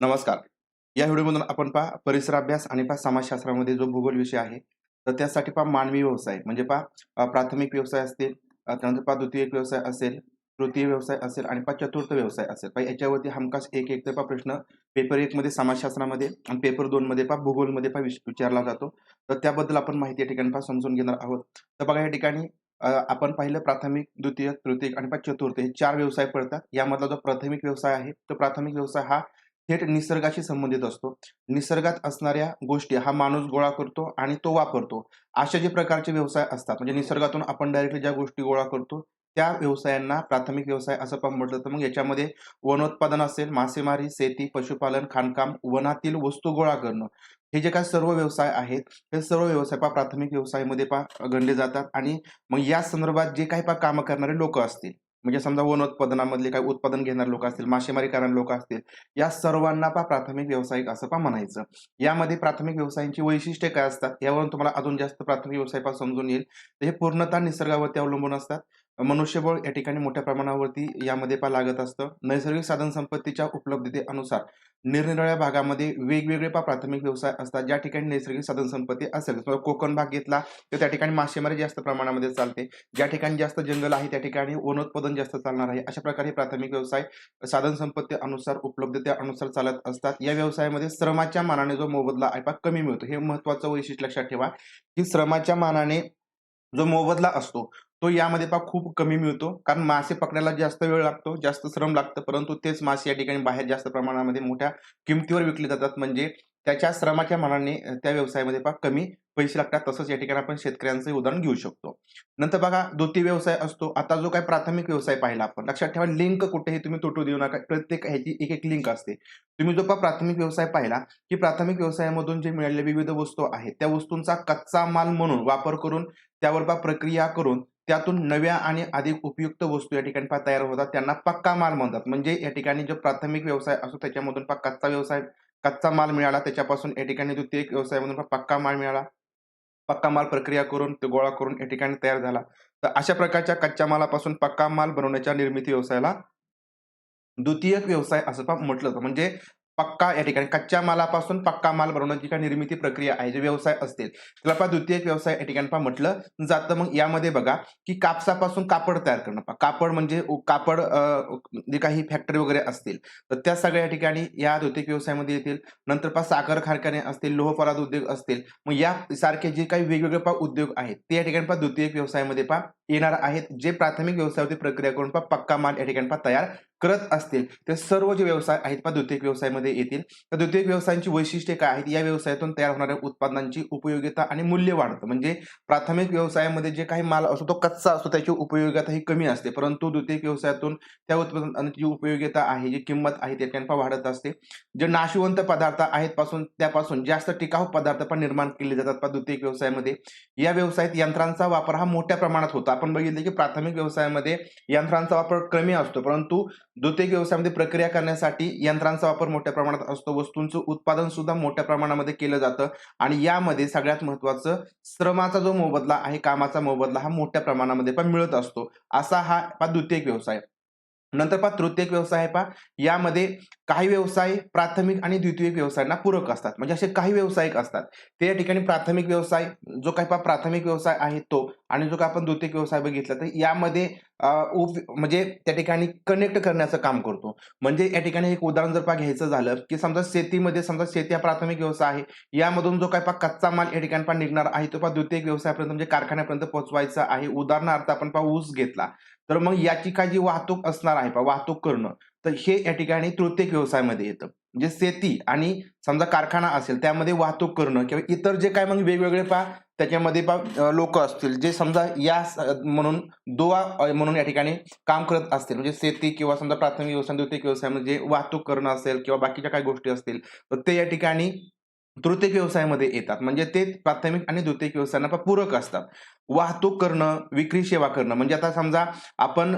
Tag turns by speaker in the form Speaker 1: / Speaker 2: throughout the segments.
Speaker 1: नमस्कार. या व्हिडिओमधून आपण पहा परिसर अभ्यास आणि पहा समाजशास्त्रामध्ये जो भूगोल विषय आहे तर त्यासाठी पहा मानवी व्यवसाय. म्हणजे पहा प्राथमिक व्यवसाय असतील त्यानंतर पहा द्वितीय व्यवसाय असेल तृतीय व्यवसाय असेल आणि पहा चतुर्थ व्यवसाय असेल. पहा याच्यावरती हमखास एक एक तर पहा प्रश्न. पेपर एकमध्ये समाजशास्त्रामध्ये आणि पेपर दोनमध्ये पहा भूगोलमध्ये पहा विचारला जातो. तर त्याबद्दल आपण माहिती या ठिकाणी पहा समजून घेणार आहोत. तर बघा या ठिकाणी आपण पाहिलं प्राथमिक द्वितीय तृतीय आणि पहा चतुर्थ. हे चार व्यवसाय पडतात. यामधला जो प्राथमिक व्यवसाय आहे तो प्राथमिक व्यवसाय हा थेट निसर्गाशी संबंधित असतो. निसर्गात असणाऱ्या गोष्टी हा माणूस गोळा करतो आणि तो वापरतो. अशा जे प्रकारचे व्यवसाय असतात म्हणजे निसर्गातून आपण डायरेक्टली ज्या गोष्टी गोळा करतो त्या व्यवसायांना प्राथमिक व्यवसाय असं पण म्हटलं तर मग याच्यामध्ये वनोत्पादन असेल मासेमारी शेती पशुपालन खाणकाम वनातील वस्तू गोळा करणं. हे जे काय सर्व व्यवसाय आहेत हे सर्व व्यवसाय पा प्राथमिक व्यवसायामध्ये पा गणले जातात. आणि मग या संदर्भात जे काही पा कामं करणारे लोक असतील. म्हणजे समजा वन उत्पादनामधले काही उत्पादन घेणारे लोक असतील मासेमारी करणारे लोक असतील या सर्वांना पा प्राथमिक व्यावसायिक असं पा म्हणायचं. यामध्ये प्राथमिक व्यवसायांची वैशिष्ट्ये काय असतात यावरून तुम्हाला अजून जास्त प्राथमिक व्यवसाय पा समजून येईल. तर हे पूर्णतः निसर्गावरती अवलंबून असतात. मनुष्यबळ या ठिकाणी मोठ्या प्रमाणावरती यामध्ये पा लागत असतं. नैसर्गिक साधन संपत्तीच्या उपलब्धतेनुसार निरनिराळ्या भागामध्ये वेगवेगळे पा प्राथमिक व्यवसाय असतात. ज्या ठिकाणी नैसर्गिक साधन संपत्ती असेल कोकण भाग घेतला तर त्या ठिकाणी मासेमारी जास्त प्रमाणामध्ये चालते. ज्या ठिकाणी जास्त जंगल आहे त्या ठिकाणी वनोत्पादन जास्त चालणार आहे. अशा प्रकारे प्राथमिक व्यवसाय साधन संपत्ती अनुसार उपलब्धतेअनुसार चालत असतात. या व्यवसायामध्ये श्रमाच्या मानाने जो मोबदला आहे कमी मिळतो. हे महत्वाचं वैशिष्ट्य लक्षात ठेवा की श्रमाच्या मानाने जो मोबदला असतो तो यामध्ये पहा खूप कमी मिळतो. कारण मासे पकडायला जास्त वेळ लागतो जास्त श्रम लागतं. परंतु तेच मासे या ठिकाणी बाहेर जास्त प्रमाणामध्ये मोठ्या किमतीवर विकले जातात. म्हणजे त्याच्या श्रमाच्या मानाने त्या व्यवसायामध्ये पहा कमी पैसे लागतात. तसंच या ठिकाणी आपण शेतकऱ्यांचं उदाहरण घेऊ शकतो. नंतर बघा द्वितीय व्यवसाय असतो. आता जो काय प्राथमिक व्यवसाय पाहिला आपण लक्षात ठेवा लिंक कुठेही तुम्ही तुटू देऊ नका. प्रत्येक ह्याची एक एक लिंक असते. तुम्ही जो पहा प्राथमिक व्यवसाय पाहिला की प्राथमिक व्यवसायामधून जे मिळालेले विविध वस्तू आहेत त्या वस्तूंचा कच्चा माल म्हणून वापर करून त्यावर पहा प्रक्रिया करून त्यातून नव्या आणि अधिक उपयुक्त वस्तू या ठिकाणी पहा तयार होतात. त्यांना पक्का माल म्हणतात. म्हणजे या ठिकाणी जो प्राथमिक व्यवसाय असतो त्याच्यामधून कच्चा व्यवसाय कच्चा माल मिळाला त्याच्यापासून या ठिकाणी द्वितीय व्यवसायामधून पक्का माल मिळाला. पक्का माल प्रक्रिया करून ते गोळा करून या ठिकाणी तयार झाला. तर अशा प्रकारच्या कच्च्या मालापासून पक्का माल बनवण्याच्या निर्मिती व्यवसायाला द्वितीयक व्यवसाय असं म्हटलं जातं. म्हणजे पक्का या ठिकाणी. कच्च्या मालापासून पक्का माल बनवण्याची काय निर्मिती प्रक्रिया आहे जे व्यवसाय असतील त्याला पहा द्वितीयक व्यवसाय या ठिकाणी पहा म्हटलं जातं. मग यामध्ये बघा की कापसापासून कापड तयार करणं. पहा कापड म्हणजे कापड जे काही फॅक्टरी वगैरे असतील तर त्या सगळ्या ठिकाणी या द्वितीयक व्यवसायामध्ये येतील. नंतर पहा साखर कारखाने असतील लोहपराध उद्योग असतील. मग या सारखे जे काही वेगवेगळे पहा उद्योग आहेत ते या ठिकाणी पहा द्वितीयक व्यवसायामध्ये पहा येणार आहेत जे प्राथमिक व्यवसायावरती प्रक्रिया करून पहा पक्का माल या ठिकाणी पा तयार करत असतील. ते सर्व जे व्यवसाय आहेत पा द्वितीयक व्यवसायामध्ये येतील. तर द्वितीयक व्यवसायांची वैशिष्ट्ये काय आहेत? या व्यवसायातून तयार होणाऱ्या उत्पादनांची उपयोगिता आणि मूल्य वाढतं. म्हणजे प्राथमिक व्यवसायामध्ये जे काही माल असतो तो कच्चा असतो त्याची उपयोगिता ही कमी असते. परंतु द्वितीयक व्यवसायातून त्या उत्पादनाची उपयोगिता आहे जी किंमत आहे त्या ठिकाणी वाढत असते. जे नाशवंत पदार्थ आहेत पासून त्यापासून जास्त टिकाऊ पदार्थ पण निर्माण केले जातात पा द्वितीयक व्यवसायामध्ये. या व्यवसायात यंत्रांचा वापर हा मोठ्या प्रमाणात होता आपण बघितले की प्राथमिक व्यवसायामध्ये यंत्रांचा वापर कमी असतो. परंतु द्वितीयक व्यवसायामध्ये प्रक्रिया करण्यासाठी यंत्रांचा वापर मोठ्या प्रमाणात असतो. वस्तूंचं उत्पादन सुद्धा मोठ्या प्रमाणामध्ये केलं जातं. आणि यामध्ये सगळ्यात महत्वाचं श्रमाचा जो मोबदला आहे कामाचा मोबदला हा मोठ्या प्रमाणामध्ये पण मिळत असतो. असा हा द्वितीय द्वितीयक व्यवसाय. नंतर पहा तृतीयक व्यवसाय आहे पहा. यामध्ये काही व्यवसाय प्राथमिक आणि द्वितीयक व्यवसायांना पूरक असतात. म्हणजे असे काही व्यावसायिक असतात. ते या ठिकाणी प्राथमिक व्यवसाय जो काही पहा प्राथमिक व्यवसाय आहे तो आणि जो काही आपण द्वितीयक व्यवसाय बघितला तर यामध्ये उप म्हणजे त्या ठिकाणी कनेक्ट करण्याचं काम करतो. म्हणजे या ठिकाणी एक उदाहरण जर पहा घ्यायचं झालं की समजा शेतीमध्ये समजा शेती हा प्राथमिक व्यवसाय आहे. यामधून जो काही पहा कच्चा माल या ठिकाणी पहा निघणार आहे. तो पहा द्वितीयक व्यवसायापर्यंत म्हणजे कारखान्यापर्यंत पोहोचवायचा आहे. उदाहरणार्थ आपण पहा ऊस घेतला. तर मग याची काय जी वाहतूक असणार आहे पहा वाहतूक करणं तर हे या ठिकाणी तृतीयक व्यवसायामध्ये येतं. म्हणजे शेती आणि समजा कारखाना असेल त्यामध्ये वाहतूक करणं किंवा इतर जे काय मग वेगवेगळे पहा त्याच्यामध्ये पहा लोक असतील जे समजा या स- म्हणून दुवा म्हणून या ठिकाणी काम करत असतील म्हणजे शेती किंवा समजा प्राथमिक व्यवसाय द्वितीय व्यवसाय म्हणजे वाहतूक करणं असेल किंवा बाकीच्या काही गोष्टी असतील तर ते या ठिकाणी तृतीय व्यवसायामध्ये येतात. म्हणजे ते प्राथमिक आणि द्वितीयक व्यवसायांना पूरक असतात. वाहतूक करणं विक्री सेवा करणं. म्हणजे आता समजा आपण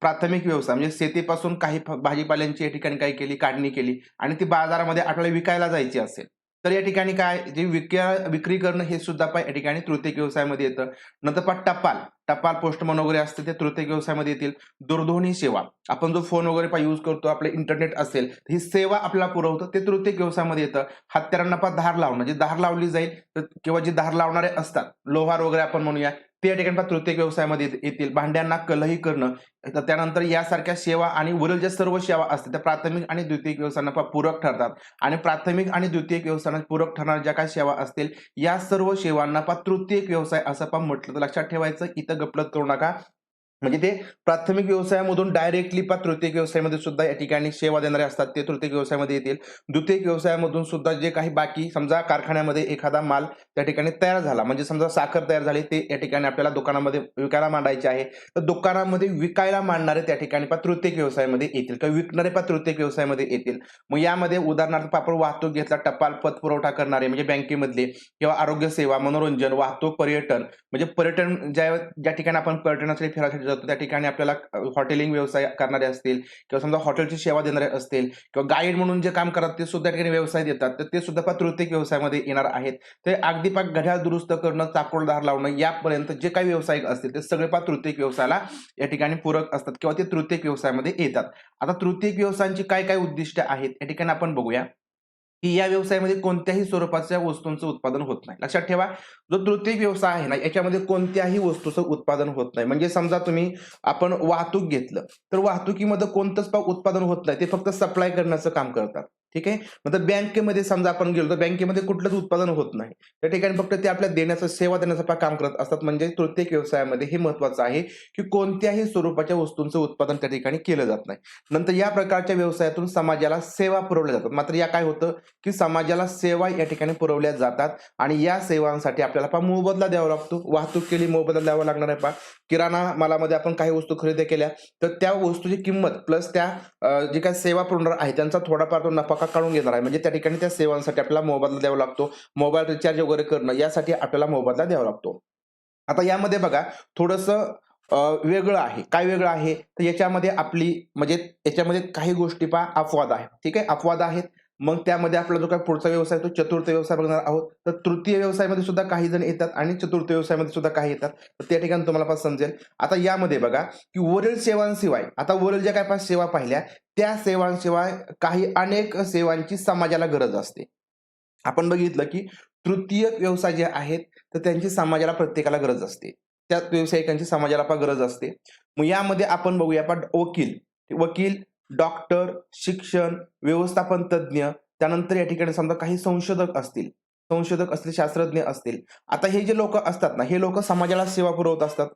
Speaker 1: प्राथमिक व्यवसाय म्हणजे शेतीपासून काही भाजीपाल्यांची या ठिकाणी काही केली काढणी केली आणि ती बाजारामध्ये आपल्याला विकायला जायची असेल. तर या ठिकाणी काय जे विक्या विक्री करणं हे सुद्धा पण या ठिकाणी तृतीय व्यवसायामध्ये येतं. नंतर पहा टपाल. टपाल पोस्टमन वगैरे असते ते तृतीय व्यवसायामध्ये येतील. दूरध्वनी सेवा. आपण जो फोन वगैरे पहा यूज करतो आपले इंटरनेट असेल ही सेवा आपल्याला पुरवतं ते तृतीय व्यवसायामध्ये येतं. हत्यारांना पहा धार लावणं. जी धार लावली जाईल तर किंवा जे धार लावणारे असतात लोहार वगैरे आपण म्हणूया ते या ठिकाणी पहा तृतीय व्यवसायामध्ये येतील. भांड्यांना कलही करणं. तर त्यानंतर यासारख्या सेवा आणि वरील ज्या सर्व सेवा असतात त्या प्राथमिक आणि द्वितीय व्यवसायांना पूरक ठरतात. आणि प्राथमिक आणि द्वितीय व्यवसायांना पूरक ठरणाऱ्या ज्या काही सेवा असतील या सर्व सेवांना पा तृतीय व्यवसाय असं पण म्हटलं. तर लक्षात ठेवायचं इथं गपलत करू नका. म्हणजे ते प्राथमिक व्यवसायामधून डायरेक्टली पा तृतीय व्यवसायामध्ये सुद्धा या ठिकाणी सेवा देणारे असतात. ते तृतीय व्यवसायामध्ये येतील. द्वितीय व्यवसायामधून सुद्धा जे काही बाकी समजा कारखान्यामध्ये एखादा माल त्या ठिकाणी तयार झाला. म्हणजे समजा साखर तयार झाली ते या ठिकाणी आपल्याला दुकानामध्ये विकायला मांडायचे आहे. तर दुकानामध्ये विकायला मांडणारे त्या ठिकाणी पा तृतीय व्यवसायामध्ये येतील किंवा विकणारे पा तृतीय व्यवसायामध्ये येतील. मग यामध्ये उदाहरणार्थ आपण वाहतूक घेतला टपाल पत पुरवठा करणारे म्हणजे बँकेमधले किंवा आरोग्य सेवा मनोरंजन वाहतूक पर्यटन म्हणजे पर्यटन ज्या ज्या ठिकाणी आपण पर्यटनासाठी फिरायसाठी जातो त्या ठिकाणी आपल्याला हॉटेलिंग व्यवसाय करणारे असतील किंवा समजा हॉटेलची सेवा देणारे असतील किंवा गाईड म्हणून जे काम करतात ते सुद्धा त्या ठिकाणी व्यवसाय देतात तर ते सुद्धा पा तृतीय व्यवसायामध्ये येणार आहेत. ते अगदी पाक घड्याळ दुरुस्त करणं चाकोडधार लावणं यापर्यंत जे काही व्यावसायिक असतील ते सगळे पाच तृतीय व्यवसायाला या ठिकाणी पूरक असतात किंवा ते तृतीय व्यवसायामध्ये येतात. आता तृतीय व्यवसायांची काय काय उद्दिष्ट आहेत या ठिकाणी आपण बघूया. की या व्यवसायामध्ये कोणत्याही स्वरूपाच्या वस्तूंचं उत्पादन होत नाही. लक्षात ठेवा जो तृतीय व्यवसाय आहे ना याच्यामध्ये कोणत्याही वस्तूचं उत्पादन होत नाही. म्हणजे समजा तुम्ही आपण वाहतूक घेतलं तर वाहतुकीमध्ये कोणतंच उत्पादन होत नाही ते फक्त सप्लाय करण्याचं काम करतात. ठीक आहे? मतलब बँकेमध्ये समजा आपण गेलो तर बँकेमध्ये कुठलंच उत्पादन होत नाही. त्या ठिकाणी फक्त ते आपल्या देण्याचं सेवा देण्याचं काम करत असतात. म्हणजे प्रत्येक व्यवसायामध्ये हे महत्वाचं आहे की कोणत्याही स्वरूपाच्या वस्तूंचं उत्पादन त्या ठिकाणी केलं जात नाही. नंतर या प्रकारच्या व्यवसायातून समाजाला सेवा पुरवल्या जातात. मात्र या काय होतं की समाजाला सेवा या ठिकाणी पुरवल्या जातात आणि या सेवांसाठी आपल्याला पहा मोबदला द्यावा लागतो. वाहतूक केली मोबदला द्यावा लागणार आहे पहा. किराणा मालामध्ये आपण काही वस्तू खरेदी केल्या तर त्या वस्तूची किंमत प्लस त्या जे काही सेवा पुरवणार आहे त्यांचा थोडाफार तो नफा का काढून घेणार आहे? म्हणजे त्या ठिकाणी त्या सेवांसाठी आपल्याला मोबदला द्यावा लागतो. मोबाईल रिचार्ज वगैरे करणं यासाठी आपल्याला मोबदला द्यावा लागतो. आता यामध्ये बघा थोडंसं वेगळं आहे. काय वेगळं आहे? तर याच्यामध्ये आपली म्हणजे याच्यामध्ये काही गोष्टी पहा अपवाद आहे ठीक आहे? अपवाद आहेत मग त्यामध्ये आपला जो काय पुढचा व्यवसाय तो चतुर्थ व्यवसाय बघणार आहोत. तर तृतीय व्यवसायामध्ये सुद्धा काही जण येतात आणि चतुर्थ व्यवसायामध्ये सुद्धा काही येतात. तर त्या ठिकाणी तुम्हाला पास समजेल. आता यामध्ये बघा की वरील सेवांशिवाय आता वरील ज्या काय पाच सेवा पाहिल्या त्या सेवांशिवाय काही अनेक सेवांची समाजाला गरज असते. आपण बघितलं की तृतीय व्यवसाय जे आहेत तर त्यांची समाजाला प्रत्येकाला गरज असते. त्या व्यावसायिकांची समाजाला पण गरज असते. मग यामध्ये आपण बघूया आपण वकील. वकील डॉक्टर शिक्षण व्यवस्थापन तज्ज्ञ त्यानंतर या ठिकाणी समजा काही संशोधक असतील. संशोधक असतील शास्त्रज्ञ असतील. आता हे जे लोक असतात ना हे लोक समाजाला सेवा पुरवत असतात.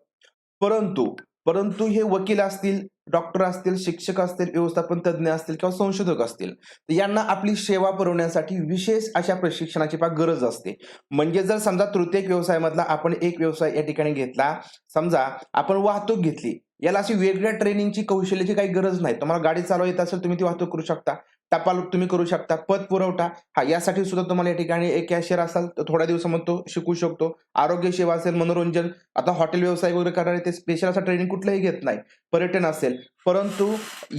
Speaker 1: परंतु परंतु हे वकील असतील डॉक्टर असतील शिक्षक असतील व्यवस्थापन तज्ज्ञ असतील किंवा संशोधक असतील तर यांना आपली सेवा पुरवण्यासाठी विशेष अशा प्रशिक्षणाची फार गरज असते. म्हणजे जर समजा तृतीय व्यवसायामधला आपण एक व्यवसाय या ठिकाणी घेतला समजा आपण वाहतूक घेतली याला अशी वेगळ्या ट्रेनिंगची कौशल्याची काही गरज नाही. तुम्हाला गाडी चालवा येत असेल तुम्ही ती वाहतूक करू शकता. टपाल तुम्ही करू शकता. पत पुरवठा हा यासाठी सुद्धा तुम्हाला या ठिकाणी एक कॅशियर असाल तर थोड्या दिवसामध्ये तो शिकू शकतो. आरोग्य सेवा असेल मनोरंजन आता हॉटेल व्यवसाय वगैरे करणारे ते स्पेशल असं ट्रेनिंग कुठलंही घेत नाही. पर्यटन असेल परंतु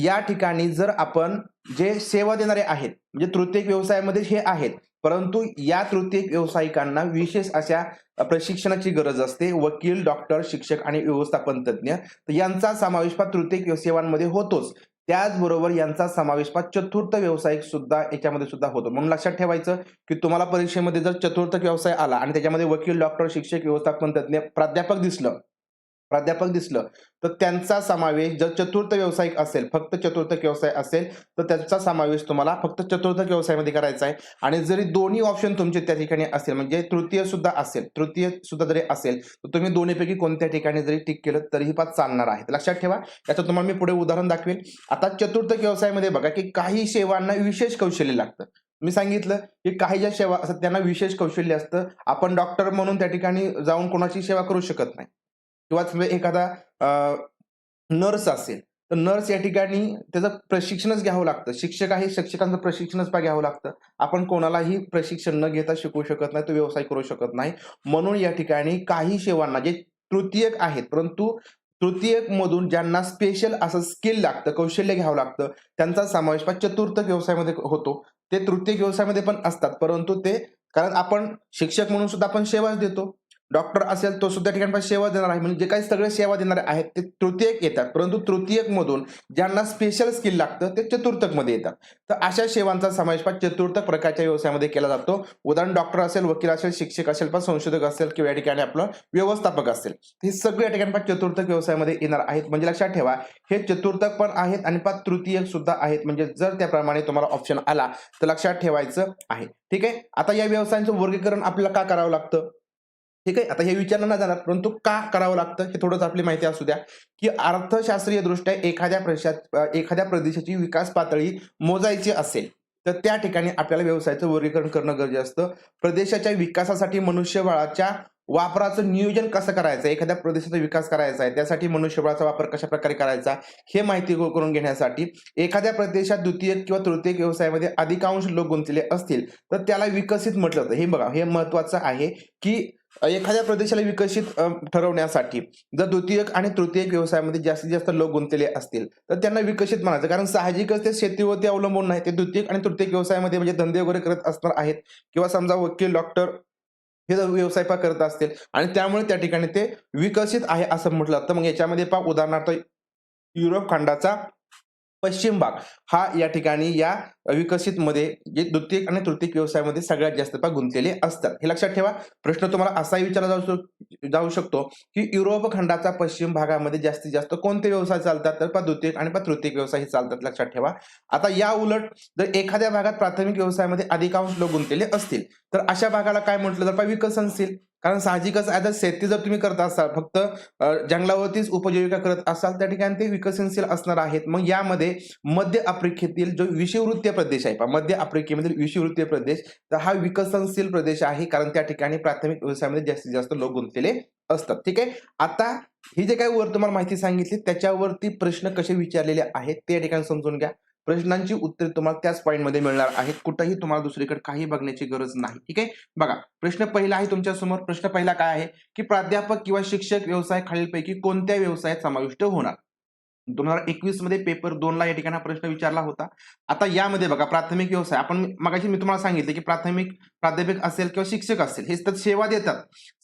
Speaker 1: या ठिकाणी जर आपण जे सेवा देणारे आहेत म्हणजे तृतीय व्यवसायामध्ये हे आहेत परंतु या तृतीय व्यावसायिकांना विशेष अशा प्रशिक्षणाची गरज असते. वकील डॉक्टर शिक्षक आणि व्यवस्थापन तज्ज्ञ यांचा समावेश तृतीयक तृतीय सेवांमध्ये होतोच. त्याचबरोबर यांचा समावेश पा चतुर्थ व्यावसायिक सुद्धा याच्यामध्ये सुद्धा होतो. म्हणून लक्षात ठेवायचं की तुम्हाला परीक्षेमध्ये जर चतुर्थ व्यवसाय आला आणि त्याच्यामध्ये वकील डॉक्टर शिक्षक व्यवस्थापन तज्ज्ञ प्राध्यापक दिसलं प्राध्यापक दिसलं तर त्यांचा समावेश जर चतुर्थ व्यावसायिक असेल फक्त चतुर्थ व्यवसाय असेल तर त्यांचा समावेश तुम्हाला फक्त चतुर्थ व्यवसायामध्ये करायचा आहे. आणि जरी दोन्ही ऑप्शन तुमचे त्या ठिकाणी असेल म्हणजे तृतीय सुद्धा असेल तृतीय सुद्धा जरी असेल तर तुम्ही दोन्हीपैकी कोणत्या ठिकाणी जरी टिक केलं तरीही पाच चालणार आहे. लक्षात ठेवा याचं तुम्हाला मी पुढे उदाहरण दाखवेल आता चतुर्थ व्यवसायामध्ये बघा की काही सेवांना विशेष कौशल्य लागतं. मी सांगितलं की काही ज्या सेवा असतात त्यांना विशेष कौशल्य असतं. आपण डॉक्टर म्हणून त्या ठिकाणी जाऊन कोणाची सेवा करू शकत नाही. किंवा एखादा नर्स असेल तर नर्स या ठिकाणी त्याचं प्रशिक्षणच घ्यावं लागतं. शिक्षक आहे शिक्षकांचं प्रशिक्षणच घ्यावं लागतं. आपण कोणालाही प्रशिक्षण न घेता शिकवू शकत नाही तो व्यवसाय करू शकत नाही. म्हणून या ठिकाणी काही सेवांना जे तृतीयक आहेत परंतु तृतीयक मधून ज्यांना स्पेशल असं स्किल लागतं कौशल्य घ्यावं लागतं त्यांचा समावेश चतुर्थ व्यवसायामध्ये होतो. ते तृतीय व्यवसायामध्ये पण असतात परंतु ते कारण आपण शिक्षक म्हणून सुद्धा आपण सेवाच देतो. डॉक्टर असेल तो सुद्धा ठिकाणी सेवा देणार आहे. म्हणजे जे काही सगळे सेवा देणारे आहेत ते तृतीयक येतात. परंतु तृतीयक मधून ज्यांना स्पेशल स्किल लागतं ते चतुर्थकमध्ये येतात. तर अशा सेवांचा समावेश पण चतुर्थक प्रकारच्या व्यवसायामध्ये केला जातो. उदाहरण डॉक्टर असेल वकील असेल शिक्षक असेल पण संशोधक असेल किंवा या ठिकाणी आपलं व्यवस्थापक असेल. हे सगळे या ठिकाणी पण चतुर्थक व्यवसायामध्ये येणार आहेत. म्हणजे लक्षात ठेवा हे चतुर्थक पण आहेत आणि पाच तृतीयक सुद्धा आहेत. म्हणजे जर त्याप्रमाणे तुम्हाला ऑप्शन आला तर लक्षात ठेवायचं आहे. ठीक आहे? आता या व्यवसायांचं वर्गीकरण आपल्याला का करावं लागतं? ठीक आहे? आता हे विचारलं ना जाणार परंतु का करावं लागतं हे थोडंच आपली माहिती असू द्या. की अर्थशास्त्रीय दृष्ट्या एखाद्या प्रदेशात एखाद्या प्रदेशाची विकास पातळी मोजायची असेल तर त्या ठिकाणी आपल्याला व्यवसायाचं वर्गीकरण करणं गरजेचं असतं. प्रदेशाच्या विकासासाठी मनुष्यबळाच्या वापराचं नियोजन कसं करायचं? एखाद्या प्रदेशाचा विकास करायचा आहे त्यासाठी मनुष्यबळाचा वापर कशा प्रकारे करायचा? हे माहिती करून घेण्यासाठी एखाद्या प्रदेशात द्वितीयक किंवा तृतीयक व्यवसायामध्ये अधिकांश लोक गुंतलेले असतील तर त्याला विकसित म्हटलं जातं. हे बघा हे महत्वाचं आहे की एखाद्या प्रदेशाला विकसित ठरवण्यासाठी जर द्वितीयक आणि तृतीयक व्यवसायामध्ये जास्तीत जास्त लोक गुंतलेले असतील तर त्यांना विकसित म्हणायचं. कारण साहजिकच ते शेतीवरती अवलंबून नाही. ते द्वितीयक आणि तृतीयक व्यवसायामध्ये म्हणजे धंदे वगैरे करत असणार आहेत. किंवा समजा वकील डॉक्टर हे जर व्यवसाय पा करत असतील आणि त्यामुळे त्या ठिकाणी ते विकसित आहे असं म्हटलं तर मग याच्यामध्ये पा उदाहरणार्थ युरोप खंडाचा पश्चिम भाग हा या ठिकाणी या विकसित मध्ये जे द्वितीयक आणि तृतीय व्यवसायामध्ये सगळ्यात जास्त गुंतलेले असतात. हे लक्षात ठेवा प्रश्न तुम्हाला असाही विचारला जाऊ जाऊ शकतो की युरोप खंडाचा पश्चिम भागामध्ये जास्तीत जास्त कोणते व्यवसाय चालतात? तर द्वितीय द्वितीयक आणि तृतीय तृतीयक व्यवसाय हे चालतात लक्षात ठेवा. आता या उलट जर एखाद्या भागात प्राथमिक व्यवसायामध्ये अधिकांश लोक गुंतलेले असतील तर अशा भागाला काय म्हटलं तर विकसनशील. कारण साहजिकच ॲज अ शेती जर तुम्ही करत असाल फक्त जंगलावरतीच उपजीविका करत असाल त्या ठिकाणी ते विकसनशील असणार आहेत. मग यामध्ये मध्य आफ्रिकेतील जो विषुववृत्तीय प्रदेश आहे मध्य आफ्रिकेमधील विषुववृत्तीय प्रदेश तर हा विकसनशील प्रदेश आहे कारण त्या ठिकाणी प्राथमिक व्यवसायामध्ये जास्तीत जास्त लोक गुंतलेले असतात. ठीक आहे? आता ही जे काही वर तुम्हाला माहिती सांगितली त्याच्यावरती प्रश्न कसे विचारलेले आहेत ते या ठिकाणी समजून घ्या. प्रश्नांची उत्तरे तुम्हाला त्याच पॉईंटमध्ये मिळणार आहेत. कुठंही तुम्हाला दुसरीकडे काही बघण्याची गरज नाही. ठीक आहे? बघा प्रश्न पहिला आहे तुमच्यासमोर. प्रश्न पहिला काय आहे? की प्राध्यापक किंवा शिक्षक व्यवसाय खालीलपैकी कोणत्या व्यवसायात समाविष्ट होणार? दोन हजार एकवीसमध्ये पेपर दोन ला या ठिकाणी प्रश्न विचारला होता. आता यामध्ये बघा प्राथमिक व्यवसाय. आपण मगाशी मी तुम्हाला सांगितलं की प्राथमिक प्राध्यापक असेल किंवा शिक्षक असेल हे तर सेवा देतात.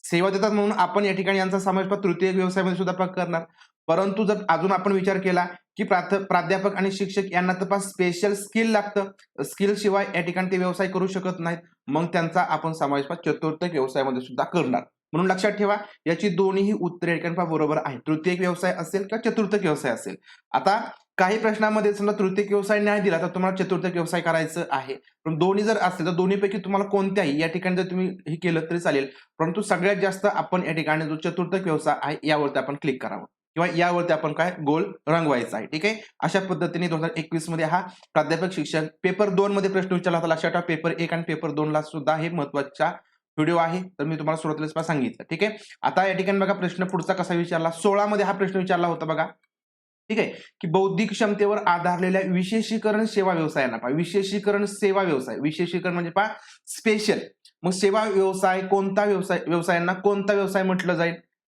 Speaker 1: सेवा देतात म्हणून आपण या ठिकाणी यांचा समावेश तृतीय व्यवसायामध्ये सुद्धा करणार. परंतु जर अजून आपण विचार केला की प्राथ प्राध्यापक आणि शिक्षक यांना तर स्पेशल स्किल लागतं. स्किल शिवाय या ठिकाणी ते व्यवसाय करू शकत नाहीत. मग त्यांचा आपण समावेश चतुर्थ व्यवसायामध्ये सुद्धा करणार. म्हणून लक्षात ठेवा याची दोन्ही उत्तरे ठिकाणी बरोबर आहे तृतीय व्यवसाय असेल किंवा चतुर्थ व्यवसाय असेल. आता काही प्रश्नामध्ये समजा तृतीय व्यवसाय नाही दिला तर तुम्हाला चतुर्थ व्यवसाय करायचं आहे. पण दोन्ही जर असेल तर दोन्हीपैकी तुम्हाला कोणत्याही या ठिकाणी जर तुम्ही हे केलं तरी चालेल. परंतु सगळ्यात जास्त आपण या ठिकाणी जो चतुर्थ व्यवसाय आहे यावरती आपण क्लिक करावं. किंवा यावरती आपण काय? गोल रंगवायचा आहे. ठीक आहे? अशा पद्धतीने दोन हजार एकवीसमध्ये हा प्राध्यापक शिक्षक पेपर दोन मध्ये प्रश्न विचारला होता लक्षात ठेवा. पेपर एक आणि पेपर दोन ला सुद्धा हे महत्त्वाचा व्हिडिओ आहे. तर मी तुम्हाला सुरुवातीला सांगितलं. ठीक आहे? आता या ठिकाणी बघा प्रश्न पुढचा कसा विचारला? सोळा मध्ये हा प्रश्न विचारला होता बघा. ठीक आहे? की बौद्धिक क्षमतेवर आधारलेल्या विशेषीकरण सेवा व्यवसायांना पहा. विशेषीकरण सेवा व्यवसाय. विशेषीकरण म्हणजे पहा स्पेशल मग सेवा व्यवसाय कोणता व्यवसाय? व्यवसायांना कोणता व्यवसाय म्हटलं जाईल?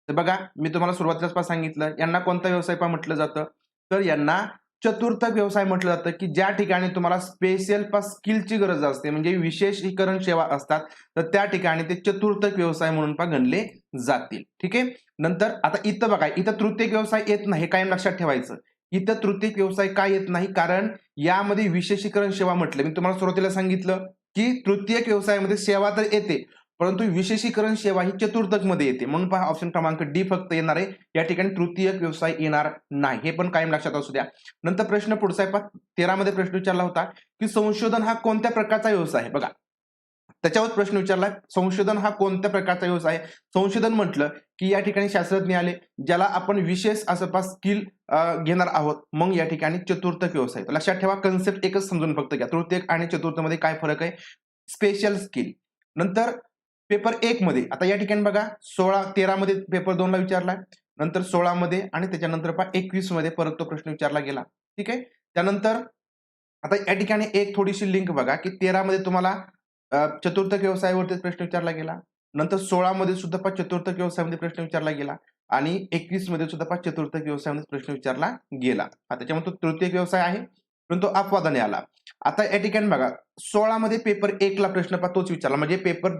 Speaker 1: तर बघा मी तुम्हाला सुरुवातीलाच पण सांगितलं यांना कोणता व्यवसाय पण म्हटलं जातं. तर यांना चतुर्थ व्यवसाय म्हटलं जातं की ज्या ठिकाणी तुम्हाला स्पेशल पा स्किलची गरज असते म्हणजे विशेषीकरण सेवा असतात तर त्या ठिकाणी ते चतुर्थक व्यवसाय म्हणून पण गणले जातील. ठीक आहे? नंतर आता इथं बघा इथं तृतीय व्यवसाय येत नाही कायम लक्षात ठेवायचं. इथं तृतीय व्यवसाय काय येत नाही? कारण यामध्ये विशेषीकरण सेवा म्हटलं. मी तुम्हाला सुरुवातीला सांगितलं की तृतीय व्यवसायामध्ये सेवा तर येते परंतु विशेषीकरण सेवा ही चतुर्थकमध्ये येते. म्हणून पहा ऑप्शन क्रमांक डी फक्त येणार आहे. या ठिकाणी तृतीय व्यवसाय येणार नाही. हे पण कायम लक्षात असू द्या. नंतर प्रश्न पुढचा आहे. पहा तेरा मध्ये प्रश्न विचारला होता की संशोधन हा कोणत्या प्रकारचा व्यवसाय आहे? बघा. त्याच्यावर प्रश्न विचारला संशोधन हा कोणत्या प्रकारचा व्यवसाय आहे? संशोधन म्हटलं की या ठिकाणी शास्त्रज्ञ आले ज्याला आपण विशेष असं पास स्किल घेणार आहोत. मग या ठिकाणी चतुर्थ व्यवसाय. लक्षात ठेवा कन्सेप्ट एकच समजून फक्त घ्या. तृतीय आणि चतुर्थमध्ये काय फरक आहे? स्पेशल स्किल नंतर पेपर एक मध्ये. आता या ठिकाणी बघा सोळा तेरा मध्ये पेपर दोनला विचारला नंतर सोळा मध्ये आणि त्याच्यानंतर पहा एकवीसमध्ये परत तो प्रश्न विचारला गेला. ठीक आहे? त्यानंतर आता या ठिकाणी एक थोडीशी लिंक बघा की तेरा मध्ये तुम्हाला चतुर्थ व्यवसायावरती प्रश्न विचारला गेला. नंतर सोळा मध्ये सुद्धा पहा चतुर्थ व्यवसायामध्ये प्रश्न विचारला गेला. आणि एकवीसमध्ये सुद्धा पहा चतुर्थक व्यवसायामध्ये प्रश्न विचारला गेला. हा त्याच्यामुळे तो तृतीय व्यवसाय आहे परंतु अपवादाने आला. आता या ठिकाणी बघा सोळा मध्ये पेपर एकला प्रश्न पहा तोच विचारला. म्हणजे पेपर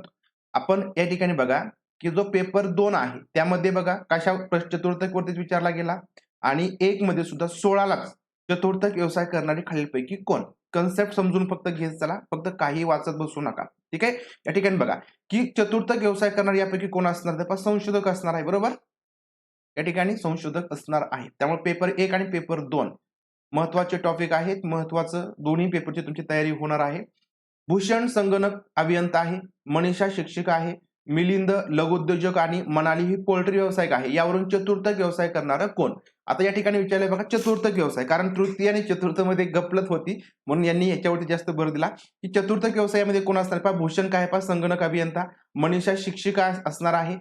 Speaker 1: आपण या ठिकाणी बघा की जो पेपर दोन आहे त्यामध्ये बघा कशा प्रश्न चतुर्थक वरतीच विचारला गेला? आणि एक मध्ये सुद्धा सोळालाच चतुर्थक व्यवसाय करणारे खालीलपैकी कोण? कन्सेप्ट समजून फक्त घेत चला फक्त काही वाचत बसू नका. ठीक आहे? या ठिकाणी बघा की चतुर्थक व्यवसाय करणारे यापैकी कोण असणार? तर संशोधक असणार आहे बरोबर? या ठिकाणी संशोधक असणार आहे. त्यामुळे पेपर एक आणि पेपर दोन महत्त्वाचे टॉपिक आहेत. महत्वाचं दोन्ही पेपरची तुमची तयारी होणार आहे. भूषण संगणक अभियंता आहे मनीषा शिक्षिका आहे मिलिंद लघुउद्योजक आणि मनाली ही पोल्ट्री व्यावसायिक आहे. यावरून चतुर्थक व्यवसाय करणारं कोण? आता या ठिकाणी विचारलंय बघा चतुर्थक व्यवसाय. कारण तृतीय आणि चतुर्थमध्ये गपलत होती म्हणून यांनी याच्यावरती जास्त भर दिला. की चतुर्थक व्यवसायामध्ये कोण असणार? पहा भूषण काय पहा संगणक अभियंता मनीषा शिक्षिका असणार आहे.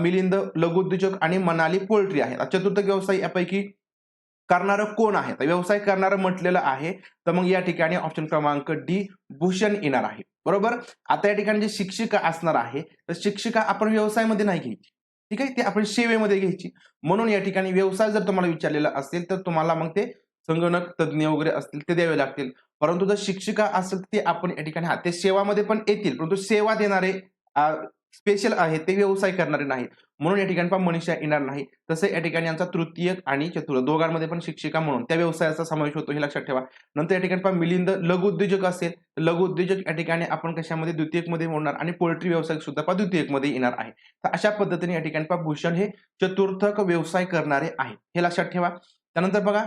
Speaker 1: मिलिंद लघुउद्योजक आणि मनाली पोल्ट्री आहे. चतुर्थ चतुर्थक व्यवसाय यापैकी करणारं कोण आहे? तर व्यवसाय करणारं म्हटलेलं आहे. तर मग या ठिकाणी ऑप्शन क्रमांक डी भूषण येणार आहे. बरोबर? आता या ठिकाणी जे शिक्षिका असणार आहे तर शिक्षिका आपण व्यवसायामध्ये नाही घ्यायची. ठीक आहे? ते आपण सेवेमध्ये घ्यायची. म्हणून या ठिकाणी व्यवसाय जर तुम्हाला विचारलेला असेल तर तुम्हाला मग ते संगणक तज्ज्ञ वगैरे असतील ते द्यावे लागतील. परंतु जर शिक्षिका असेल ते आपण या ठिकाणी हा ते सेवामध्ये पण येतील. परंतु सेवा देणारे स्पेशल आहे ते व्यवसाय करणारे नाहीत. म्हणून या ठिकाणी पण मनीषा येणार नाही. तसे या ठिकाणी आमचा तृतीय आणि चतुर्थ दोघांमध्ये पण शिक्षिका म्हणून त्या व्यवसायाचा समावेश होतो हे लक्षात ठेवा. नंतर या ठिकाणी पण मिलिंद लघु उद्योजक असेल तर लघु उद्योजक या ठिकाणी आपण कशामध्ये द्वितीयकमध्ये मोडणार आणि पोल्ट्री व्यवसाय सुद्धा पण द्वितीयकमध्ये येणार आहे. तर अशा पद्धतीने या ठिकाणी पण भूषण हे चतुर्थक व्यवसाय करणारे आहे हे लक्षात ठेवा. त्यानंतर बघा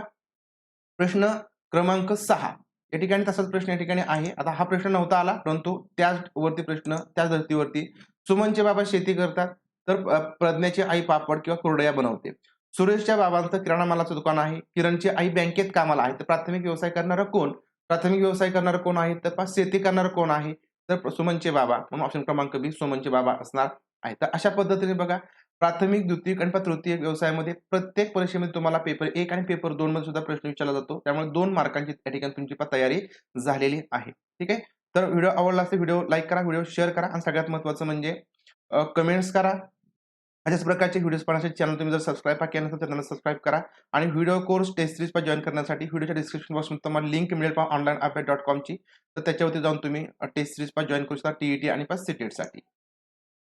Speaker 1: प्रश्न क्रमांक सहा. या ठिकाणी तसाच प्रश्न या ठिकाणी आहे. आता हा प्रश्न नव्हता आला परंतु त्याच वरती प्रश्न त्याच धर्तीवरती सुमनचे बाबा शेती करतात तर प्रज्ञाची आई पापड किंवा कुरडया बनवते. सुरेशच्या बाबांचं किराणा मालाचं दुकान आहे किरणची आई बँकेत कामाला आहे तर प्राथमिक व्यवसाय करणारं कोण? प्राथमिक व्यवसाय करणारं कोण आहे? तर पाच शेती करणारं कोण आहे? तर सुमनचे बाबा म्हणून ऑप्शन क्रमांक बी सुमनचे बाबा असणार आहे तर अशा पद्धतीने बघा प्राथमिक द्वितीय आणि तृतीय व्यवसायामध्ये प्रत्येक परीक्षेमध्ये तुम्हाला पेपर एक आणि पेपर दोन मध्ये सुद्धा प्रश्न विचारला जातो. त्यामुळे दोन मार्कांची त्या ठिकाणी तुमची तयारी झालेली आहे. ठीक आहे? तर व्हिडिओ आवडला असेल व्हिडिओ लाईक करा व्हिडिओ शेअर करा आणि सगळ्यात महत्त्वाचं म्हणजे कमेंट्स करा. अशाच प्रकारचे व्हिडिओज पाहण्यासाठी चॅनल तुम्ही जर सबस्क्राईब केलं नसेल तर त्यांना सबस्क्राईब करा आणि video course test series join करण्यासाठी. व्हिडिओच्या डिस्क्रिप्शन बॉक्समध्ये तुम्हाला लिंक मिळेल पहा ऑनलाईन अप्लाय डॉट कॉमची तर त्याच्यावरती जाऊन तुम्ही टेस्ट सिरीज जॉईन करू शकता. टीईटी आणि पास सिटेटसाठी